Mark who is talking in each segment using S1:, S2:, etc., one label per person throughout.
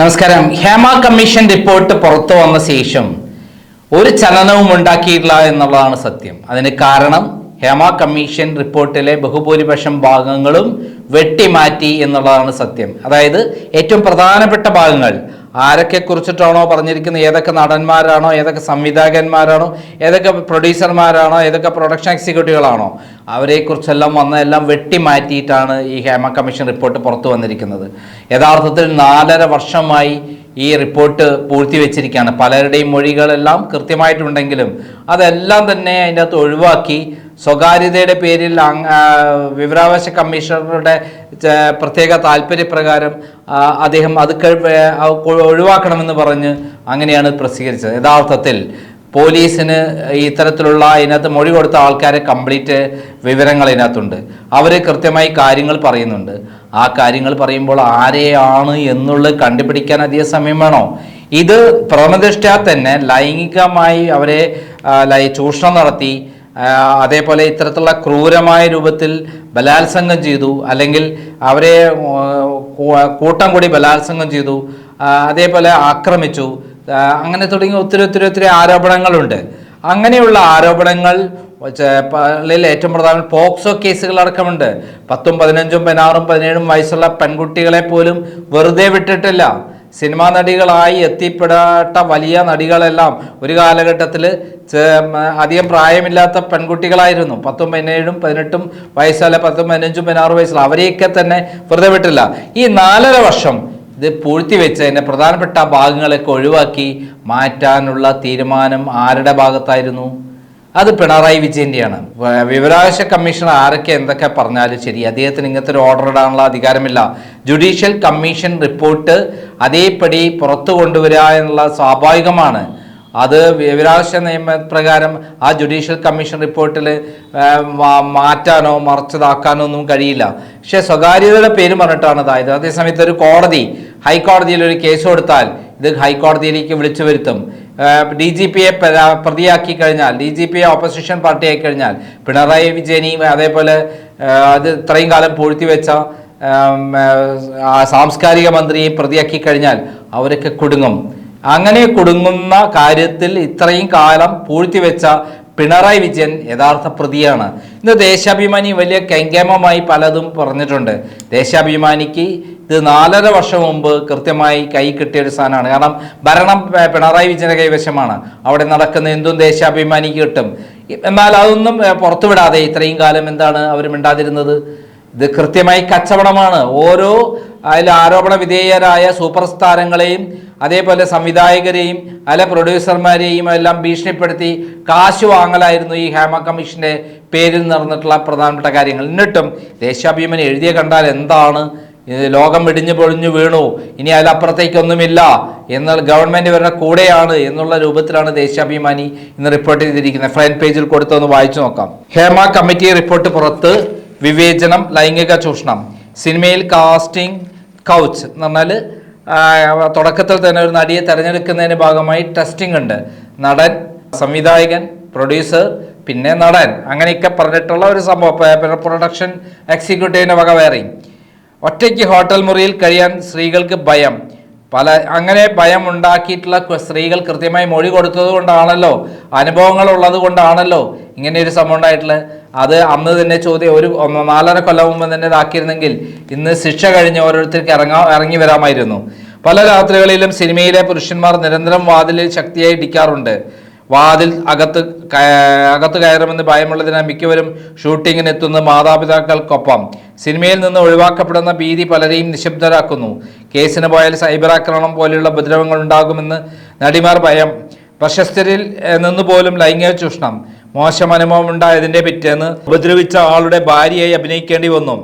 S1: നമസ്കാരം. Hema commission report പുറത്തു വന്ന ശേഷം ഒരു ചലനവും ഉണ്ടാക്കിയിട്ടില്ല എന്നുള്ളതാണ് സത്യം. അതിന് കാരണം ഹേമ കമ്മീഷൻ റിപ്പോർട്ടിലെ ബഹുഭൂരിപക്ഷം ഭാഗങ്ങളും വെട്ടിമാറ്റി എന്നുള്ളതാണ് സത്യം. അതായത് ഏറ്റവും പ്രധാനപ്പെട്ട ഭാഗങ്ങൾ ആരൊക്കെ കുറിച്ചിട്ടാണോ പറഞ്ഞിരിക്കുന്നത്? ഏതൊക്കെ നടന്മാരാണോ? ഏതൊക്കെ സംവിധായകന്മാരാണോ? ഏതൊക്കെ പ്രൊഡ്യൂസർമാരാണോ? ഏതൊക്കെ പ്രൊഡക്ഷൻ എക്സിക്യൂട്ടീവുകളാണോ? അവരെക്കുറിച്ചെല്ലാം വന്നതെല്ലാം വെട്ടിമാറ്റിയിട്ടാണ് ഈ ഹേമ കമ്മീഷൻ റിപ്പോർട്ട് പുറത്തു വന്നിരിക്കുന്നത്. യഥാർത്ഥത്തിൽ നാലര വർഷമായി ഈ റിപ്പോർട്ട് പൂഴ്ത്തിവെച്ചിരിക്കുകയാണ്. പലരുടെയും മൊഴികളെല്ലാം കൃത്യമായിട്ടുണ്ടെങ്കിലും അതെല്ലാം തന്നെ അതിന്റെ അകത്ത് ഒഴിവാക്കി സ്വകാര്യതയുടെ പേരിൽ വിവരാവകാശ കമ്മീഷണറുടെ പ്രത്യേക താല്പര്യപ്രകാരം അദ്ദേഹം അത് ഒഴിവാക്കണമെന്ന് പറഞ്ഞ് അങ്ങനെയാണ് പ്രസിദ്ധീകരിച്ചത്. യഥാർത്ഥത്തിൽ പോലീസിന് ഇത്തരത്തിലുള്ള ഇതിനകത്ത് മൊഴി കൊടുത്ത ആൾക്കാരെ കംപ്ലീറ്റ് വിവരങ്ങൾ ഇതിനകത്തുണ്ട്. അവർ കൃത്യമായി കാര്യങ്ങൾ പറയുന്നുണ്ട്. ആ കാര്യങ്ങൾ പറയുമ്പോൾ ആരെയാണ് എന്നുള്ളത് കണ്ടുപിടിക്കാൻ അധിക സമയം വേണോ? ഇത് പ്രഥമദൃഷ്ട്യാ തന്നെ ലൈംഗികമായി അവരെ ചൂഷണം നടത്തി അതേപോലെ ഇത്തരത്തിലുള്ള ക്രൂരമായ രൂപത്തിൽ ബലാത്സംഗം ചെയ്തു അല്ലെങ്കിൽ അവരെ കൂട്ടം കൂടി ബലാത്സംഗം ചെയ്തു അതേപോലെ ആക്രമിച്ചു അങ്ങനെ തുടങ്ങി ഒത്തിരി ഒത്തിരി ഒത്തിരി ആരോപണങ്ങളുണ്ട്. അങ്ങനെയുള്ള ആരോപണങ്ങൾ ഏറ്റവും പ്രധാന പോക്സോ കേസുകൾ അടക്കമുണ്ട് പത്തും പതിനഞ്ചും പതിനാറും പതിനേഴും വയസ്സുള്ള പെൺകുട്ടികളെ പോലും വെറുതെ വിട്ടിട്ടില്ല. സിനിമാ നടികളായി എത്തിപ്പെടാത്ത വലിയ നടികളെല്ലാം ഒരു കാലഘട്ടത്തിൽ അധികം പ്രായമില്ലാത്ത പെൺകുട്ടികളായിരുന്നു. പത്തും പതിനേഴും പതിനെട്ടും വയസ്സല്ല പത്തും പതിനഞ്ചും പതിനാറ് വയസ്സുള്ള അവരെയൊക്കെ തന്നെ വെറുതെ വിട്ടില്ല. ഈ നാലര വർഷം ഇത് പൂഴ്ത്തിവെച്ച് അതിന്റെ പ്രധാനപ്പെട്ട ഭാഗങ്ങളൊക്കെ ഒഴിവാക്കി മാറ്റാനുള്ള തീരുമാനം ആരുടെ ഭാഗത്തായിരുന്നു? അത് പിണറായി വിജയന്റെയാണ്. വ- വിവരാവകാശ കമ്മീഷണർ ആരൊക്കെ എന്തൊക്കെ പറഞ്ഞാലും ശരി അദ്ദേഹത്തിന് ഇങ്ങനത്തെ ഒരു ഓർഡർ ഇടാനുള്ള അധികാരമില്ല. ജുഡീഷ്യൽ കമ്മീഷൻ റിപ്പോർട്ട് അതേപടി പുറത്തു കൊണ്ടുവരിക എന്നുള്ള സ്വാഭാവികമാണ്. അത് വിവരാവകാശ നിയമപ്രകാരം ആ ജുഡീഷ്യൽ കമ്മീഷൻ റിപ്പോർട്ടിൽ മാറ്റാനോ മറച്ചതാക്കാനോ ഒന്നും കഴിയില്ല. പക്ഷേ സ്വകാര്യതയുടെ പേര് പറഞ്ഞിട്ടാണ് അതായത് അതേസമയത്ത് ഒരു കോടതി ഹൈക്കോടതിയിൽ ഒരു കേസ് കൊടുത്താൽ ഇത് ഹൈക്കോടതിയിലേക്ക് വിളിച്ചു വരുത്തും. ഡി ജി പിയെ പ്രതിയാക്കി കഴിഞ്ഞാൽ ഡി ജി പിയെ ഓപ്പോസിഷൻ പാർട്ടിയായി കഴിഞ്ഞാൽ പിണറായി വിജയനെയും അതേപോലെ അത് ഇത്രയും കാലം പൂഴ്ത്തിവെച്ച സാംസ്കാരിക മന്ത്രിയെ പ്രതിയാക്കി കഴിഞ്ഞാൽ അവരൊക്കെ കുടുങ്ങും. അങ്ങനെ കുടുങ്ങുന്ന കാര്യത്തിൽ ഇത്രയും കാലം പൂഴ്ത്തിവെച്ച പിണറായി വിജയൻ യഥാർത്ഥ പ്രതിയാണ്. ഇന്ന് ദേശാഭിമാനി വലിയ കെങ്കേമമായി പലതും പറഞ്ഞിട്ടുണ്ട്. ദേശാഭിമാനിക്ക് ഇത് നാലര വർഷം മുമ്പ് കൃത്യമായി കൈ കിട്ടിയ ഒരു സാധനമാണ്. കാരണം ഭരണം പിണറായി വിജയന്റെ കൈവശമാണ്. അവിടെ നടക്കുന്ന എന്തും ദേശാഭിമാനിക്ക് കിട്ടും. എന്നാൽ അതൊന്നും പുറത്തുവിടാതെ ഇത്രയും കാലം എന്താണ് അവർ മിണ്ടാതിരുന്നത്? ഇത് കൃത്യമായി കച്ചവടമാണ്. ഓരോ അതിൽ ആരോപണ വിധേയരായ സൂപ്പർ താരങ്ങളെയും അതേപോലെ സംവിധായകരെയും അല്ല പ്രൊഡ്യൂസർമാരെയും എല്ലാം ഭീഷണിപ്പെടുത്തി കാശ് വാങ്ങലായിരുന്നു ഈ ഹേമ കമ്മീഷന്റെ പേരിൽ നടന്നിട്ടുള്ള പ്രധാനപ്പെട്ട കാര്യങ്ങൾ. എന്നിട്ടും ദേശാഭിമാനി എഴുതിയ കണ്ടാൽ എന്താണ് ലോകം ഇടിഞ്ഞു പൊളിഞ്ഞു വീണു. ഇനി അതിലപ്പുറത്തേക്കൊന്നുമില്ല. എന്നാൽ ഗവൺമെന്റ് ഇവരുടെ കൂടെയാണ് എന്നുള്ള രൂപത്തിലാണ് ദേശാഭിമാനി ഇന്ന് റിപ്പോർട്ട് ചെയ്തിരിക്കുന്നത്. ഫ്രണ്ട് പേജിൽ കൊടുത്തൊന്ന് വായിച്ചു നോക്കാം. ഹേമ കമ്മിറ്റി റിപ്പോർട്ട് പുറത്ത്. വിവേചനം ലൈംഗിക ചൂഷണം. സിനിമയിൽ കാസ്റ്റിംഗ് കൗച്ച് എന്ന് പറഞ്ഞാൽ തുടക്കത്തിൽ തന്നെ ഒരു നടിയെ തിരഞ്ഞെടുക്കുന്നതിന് ഭാഗമായി ടെസ്റ്റിംഗ് ഉണ്ട്. നടൻ സംവിധായകൻ പ്രൊഡ്യൂസർ പിന്നെ നടൻ. അങ്ങനെയൊക്കെ പറഞ്ഞിട്ടുള്ള ഒരു സംഭവം. പ്രൊഡക്ഷൻ എക്സിക്യൂട്ടീവിന്റെ വക വേറെയും. ഒറ്റയ്ക്ക് ഹോട്ടൽ മുറിയിൽ കഴിയാൻ സ്ത്രീകൾക്ക് ഭയം. പല അങ്ങനെ ഭയം ഉണ്ടാക്കിയിട്ടുള്ള സ്ത്രീകൾ കൃത്യമായി മൊഴി കൊടുത്തത് കൊണ്ടാണല്ലോ? അനുഭവങ്ങൾ ഉള്ളത് കൊണ്ടാണല്ലോ? ഇങ്ങനെ ഒരു സംഭവം ഉണ്ടായിട്ടുള്ളത് അത് അന്ന് തന്നെ ചോദ്യം ഒരു നാലര കൊല്ലം മുമ്പ് തന്നെ ഇതാക്കിയിരുന്നെങ്കിൽ ഇന്ന് ശിക്ഷ കഴിഞ്ഞ് ഓരോരുത്തർക്ക് ഇറങ്ങാ ഇറങ്ങി വരാമായിരുന്നു. പല രാത്രികളിലും സിനിമയിലെ പുരുഷന്മാർ നിരന്തരം വാതിലിൽ ശക്തിയായി ഇടിക്കാറുണ്ട്. വാതിൽ അകത്ത് അകത്ത് കയറുമെന്ന് ഭയമുള്ളതിനാൽ മിക്കവരും ഷൂട്ടിങ്ങിന് എത്തുന്ന മാതാപിതാക്കൾക്കൊപ്പം. സിനിമയിൽ നിന്ന് ഒഴിവാക്കപ്പെടുന്ന ഭീതി പലരെയും നിശബ്ദരാക്കുന്നു. കേസിന് പോയാൽ സൈബർ ആക്രമണം പോലെയുള്ള ഉപദ്രവങ്ങൾ ഉണ്ടാകുമെന്ന് നടിമാർ ഭയം. പ്രശസ്തരിൽ നിന്നുപോലും നിന്ന് പോലും ലൈംഗിക ചൂഷണം. മോശം അനുഭവം ഉണ്ടായതിന്റെ പിറ്റേന്ന് ഉപദ്രവിച്ച ആളുടെ ഭാര്യയായി അഭിനയിക്കേണ്ടി വന്നു.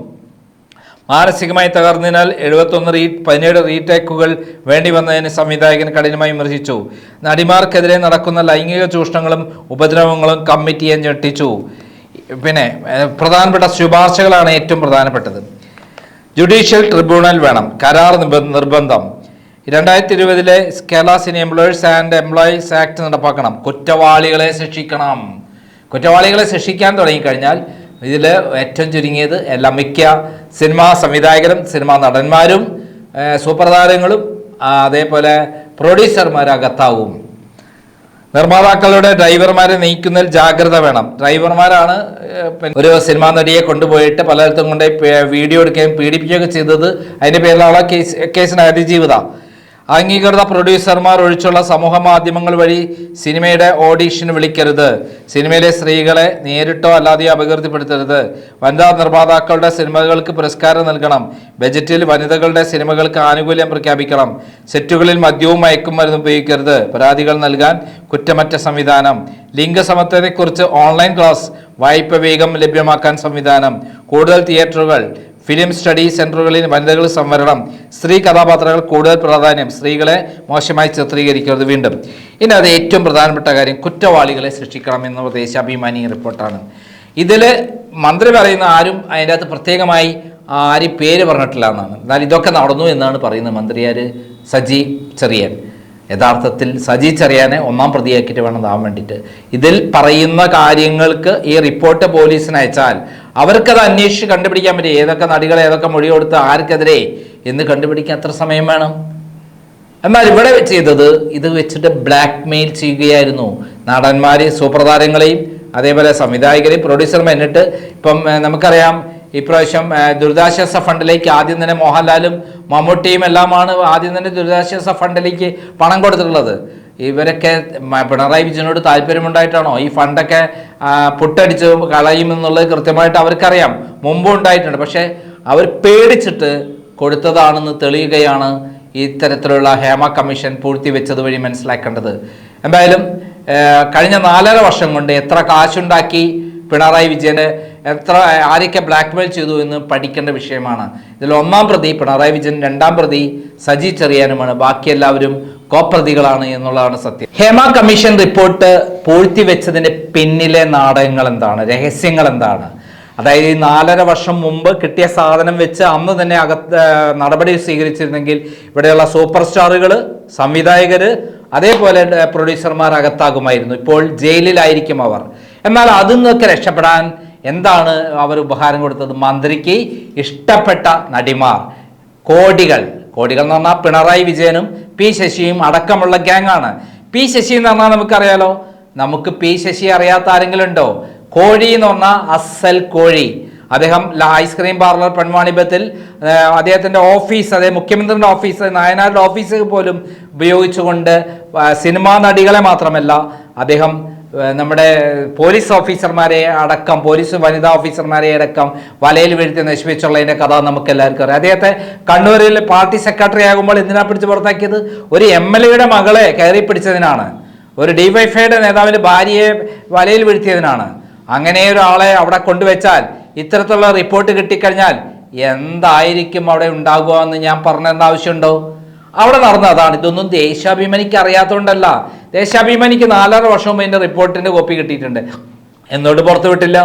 S1: മാനസികമായി തകർന്നതിനാൽ എഴുപത്തൊന്ന് റീ പതിനേഴ് റീടേക്കുകൾ വേണ്ടി വന്നതിന് സംവിധായകൻ കഠിനമായി വിമർശിച്ചു. നടിമാർക്കെതിരെ നടക്കുന്ന ലൈംഗിക ചൂഷണങ്ങളും ഉപദ്രവങ്ങളും കമ്മിറ്റിയെ ഞെട്ടിച്ചു. പിന്നെ പ്രധാനപ്പെട്ട ശുപാർശകളാണ് ഏറ്റവും പ്രധാനപ്പെട്ടത്. ജുഡീഷ്യൽ ട്രിബ്യൂണൽ വേണം. കരാർ നിർബന്ധം. രണ്ടായിരത്തി ഇരുപതിലെ Kerala cine employers and employees act നടപ്പാക്കണം. കുറ്റവാളികളെ ശിക്ഷിക്കണം. കുറ്റവാളികളെ ശിക്ഷിക്കാൻ തുടങ്ങിക്കഴിഞ്ഞാൽ ഇതിൽ ഏറ്റവും ചുരുങ്ങിയത് എല്ലാ മിക്ക സിനിമാ സംവിധായകരും സിനിമാ നടന്മാരും സൂപ്പർ താരങ്ങളും അതേപോലെ പ്രൊഡ്യൂസർമാരകത്താവും. നിർമ്മാതാക്കളുടെ ഡ്രൈവർമാരെ നീക്കുന്നതിൽ ജാഗ്രത വേണം. ഡ്രൈവർമാരാണ് ഒരു സിനിമാ നടിയെ കൊണ്ടുപോയിട്ട് പലയിടത്തും കൊണ്ടുപോയി വീഡിയോ എടുക്കുകയും പീഡിപ്പിക്കുകയൊക്കെ ചെയ്തത്. അതിന്റെ പേരിലുള്ള കേസ് കേസിന് അതിജീവിത. അംഗീകൃത പ്രൊഡ്യൂസർമാർ ഒഴിച്ചുള്ള സമൂഹ മാധ്യമങ്ങൾ വഴി സിനിമയുടെ ഓഡീഷൻ വിളിക്കരുത്. സിനിമയിലെ സ്ത്രീകളെ നേരിട്ടോ അല്ലാതെയോ അപകീർത്തിപ്പെടുത്തരുത്. വനിതാ നിർമ്മാതാക്കളുടെ സിനിമകൾക്ക് പുരസ്കാരം നൽകണം. ബജറ്റിൽ വനിതകളുടെ സിനിമകൾക്ക് ആനുകൂല്യം പ്രഖ്യാപിക്കണം. സെറ്റുകളിൽ മദ്യവും മയക്കുമരുന്നും ഉപയോഗിക്കരുത്. പരാതികൾ നൽകാൻ കുറ്റമറ്റ സംവിധാനം. ലിംഗസമത്വത്തെക്കുറിച്ച് ഓൺലൈൻ ക്ലാസ് വായ്പ വേഗം ലഭ്യമാക്കാൻ സംവിധാനം. കൂടുതൽ തിയേറ്ററുകൾ ഫിലിം സ്റ്റഡി സെന്ററുകളിൽ വനിതകൾ സംവരണം സ്ത്രീ കഥാപാത്രങ്ങൾ കൂടുതൽ പ്രാധാന്യം സ്ത്രീകളെ മോശമായി ചിത്രീകരിക്കരുത് വീണ്ടും. ഇനി അത് ഏറ്റവും പ്രധാനപ്പെട്ട കാര്യം കുറ്റവാളികളെ സൃഷ്ടിക്കണം എന്ന ദേശാഭിമാനി റിപ്പോർട്ടാണ്. ഇതിൽ മന്ത്രി പറയുന്ന ആരും അതിന്റെ അകത്ത് പ്രത്യേകമായി ആരും പേര് പറഞ്ഞിട്ടില്ല എന്നാണ്. എന്നാൽ ഇതൊക്കെ നടന്നു എന്നാണ് പറയുന്നത് മന്ത്രിയാർ സജി ചെറിയൻ. യഥാർത്ഥത്തിൽ സജി ചെറിയാനെ ഒന്നാം പ്രതിയാക്കിയിട്ട് വേണം താൻ വേണ്ടിയിട്ട്. ഇതിൽ പറയുന്ന കാര്യങ്ങൾക്ക് ഈ റിപ്പോർട്ട് പോലീസിന് അയച്ചാൽ അവർക്കത് അന്വേഷിച്ച് കണ്ടുപിടിക്കാൻ പറ്റും. ഏതൊക്കെ നടികൾ ഏതൊക്കെ മൊഴി കൊടുത്ത് ആർക്കെതിരെ എന്ന് കണ്ടുപിടിക്കാൻ എത്ര സമയം വേണം. എന്നാൽ ഇവിടെ ചെയ്തത് ഇത് വെച്ചിട്ട് ബ്ലാക്ക് മെയിൽ ചെയ്യുകയായിരുന്നു. നടന്മാരെയും സൂപ്രതാരങ്ങളെയും അതേപോലെ സംവിധായകരെയും പ്രൊഡ്യൂസർമാർ എന്നിട്ട് ഇപ്പം നമുക്കറിയാം ഇപ്രാവശ്യം ദുരിതാശ്വാസ ഫണ്ടിലേക്ക് ആദ്യം തന്നെ മോഹൻലാലും മമ്മൂട്ടിയും എല്ലാമാണ് ആദ്യം തന്നെ ദുരിതാശ്വാസ ഫണ്ടിലേക്ക് പണം കൊടുത്തിട്ടുള്ളത്. ഇവരൊക്കെ പിണറായി വിജയനോട് താല്പര്യമുണ്ടായിട്ടാണോ? ഈ ഫണ്ടൊക്കെ പൊട്ടടിച്ച് പുട്ടടിച്ച് കളയുമെന്നുള്ളത് കൃത്യമായിട്ട് അവർക്കറിയാം. മുമ്പും ഉണ്ടായിട്ടുണ്ട്. പക്ഷേ അവർ പേടിച്ചിട്ട് കൊടുത്തതാണെന്ന് തെളിയുകയാണ് ഇത്തരത്തിലുള്ള ഹേമ കമ്മീഷൻ പൂഴ്ത്തിവെച്ചത് വഴി മനസ്സിലാക്കേണ്ടത്. എന്തായാലും കഴിഞ്ഞ നാലര വർഷം കൊണ്ട് എത്ര കാശുണ്ടാക്കി പിണറായി വിജയന് എത്ര ആരൊക്കെ ബ്ലാക്ക്മെയിൽ ചെയ്തു എന്ന് പഠിക്കേണ്ട വിഷയമാണ്. ഇതിൽ ഒന്നാം പ്രതി പിണറായി വിജയൻ രണ്ടാം പ്രതി സജി ചെറിയാനുമാണ്. ബാക്കി എല്ലാവരും കോപ്രതികളാണ് എന്നുള്ളതാണ് സത്യം. ഹേമ കമ്മീഷൻ റിപ്പോർട്ട് പൂഴ്ത്തിവെച്ചതിന്റെ പിന്നിലെ നാടകങ്ങൾ എന്താണ്? രഹസ്യങ്ങൾ എന്താണ്? അതായത് ഈ നാലര വർഷം മുമ്പ് കിട്ടിയ സാധനം വെച്ച് അന്ന് തന്നെ അകത്ത് നടപടി സ്വീകരിച്ചിരുന്നെങ്കിൽ ഇവിടെയുള്ള സൂപ്പർ സ്റ്റാറുകൾ സംവിധായകർ അതേപോലെ പ്രൊഡ്യൂസർമാർ അകത്താകുമായിരുന്നു. ഇപ്പോൾ ജയിലിലായിരിക്കും അവർ. എന്നാൽ അതിൽ നിന്നൊക്കെ രക്ഷപ്പെടാൻ എന്താണ് അവർ ഉപഹാരം കൊടുത്തത്? മന്ത്രിക്ക് ഇഷ്ടപ്പെട്ട നടിമാർ കോടികൾ. കോടികൾ എന്ന് പറഞ്ഞാൽ പിണറായി വിജയനും പി ശശിയും അടക്കമുള്ള ഗ്യാങ്ങാണ്. പി ശശി എന്ന് പറഞ്ഞാൽ നമുക്കറിയാലോ? നമുക്ക് പി ശശി അറിയാത്ത ആരെങ്കിലും ഉണ്ടോ കോഴി എന്ന് പറഞ്ഞാൽ അസൽ കോഴി. അദ്ദേഹം ഐസ്ക്രീം പാർലർ പെൺവാണിഭത്തിൽ അദ്ദേഹത്തിന്റെ ഓഫീസ് അതായത് മുഖ്യമന്ത്രിയുടെ ഓഫീസ് നായനാരുടെ ഓഫീസ് പോലും ഉപയോഗിച്ചുകൊണ്ട് സിനിമാ നടികളെ മാത്രമല്ല അദ്ദേഹം നമ്മുടെ പോലീസ് ഓഫീസർമാരെ അടക്കം പോലീസ് വനിതാ ഓഫീസർമാരെ അടക്കം വലയിൽ വീഴ്ത്തി നശിപ്പിച്ചുള്ളതിന്റെ കഥ നമുക്ക് എല്ലാവർക്കും അറിയാം. അദ്ദേഹത്തെ കണ്ണൂരിൽ പാർട്ടി സെക്രട്ടറി ആകുമ്പോൾ എന്തിനാ പിടിച്ച് പുറത്താക്കിയത്? ഒരു എം എൽ എയുടെ മകളെ കയറി പിടിച്ചതിനാണ്. ഒരു ഡിവൈഫൈയുടെ നേതാവിന്റെ ഭാര്യയെ വലയിൽ വീഴ്ത്തിയതിനാണ്. അങ്ങനെ ഒരാളെ അവിടെ കൊണ്ടുവച്ചാൽ ഇത്തരത്തിലുള്ള റിപ്പോർട്ട് കിട്ടിക്കഴിഞ്ഞാൽ എന്തായിരിക്കും അവിടെ ഉണ്ടാകുക എന്ന് ഞാൻ പറഞ്ഞേണ്ട ആവശ്യമുണ്ടോ? അവിടെ നടന്ന അതാണ്. ഇതൊന്നും ദേശാഭിമാനിക്ക് അറിയാത്തതുകൊണ്ടല്ല ദേശാഭിമാനിക്ക് നാലര വർഷം മുമ്പ് എന്റെ റിപ്പോർട്ടിന്റെ കോപ്പി കിട്ടിയിട്ടുണ്ട്. എന്നോട് പുറത്തു വിട്ടില്ല.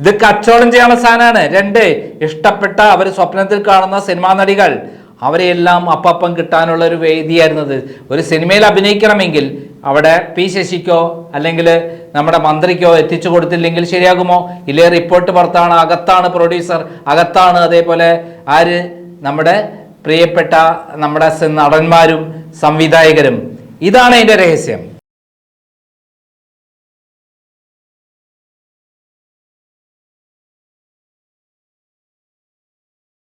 S1: ഇത് കച്ചവടം ചെയ്യാനുള്ള സാധനമാണ്. രണ്ട് ഇഷ്ടപ്പെട്ട അവർ സ്വപ്നത്തിൽ കാണുന്ന സിനിമാ നടികൾ. അവരെയെല്ലാം അപ്പം കിട്ടാനുള്ള ഒരു വേദിയായിരുന്നത്. ഒരു സിനിമയിൽ അഭിനയിക്കണമെങ്കിൽ അവിടെ പി ശശിക്കോ അല്ലെങ്കിൽ നമ്മുടെ മന്ത്രിക്കോ എത്തിച്ചു കൊടുത്തില്ലെങ്കിൽ ശരിയാകുമോ? ഇല്ലേ റിപ്പോർട്ട് പുറത്താണ് അകത്താണ് പ്രൊഡ്യൂസർ അകത്താണ് അതേപോലെ ആര്? നമ്മുടെ പ്രിയപ്പെട്ട നമ്മുടെ നടന്മാരും സംവിധായകരും. ഇതാണ് അതിന്റെ രഹസ്യം.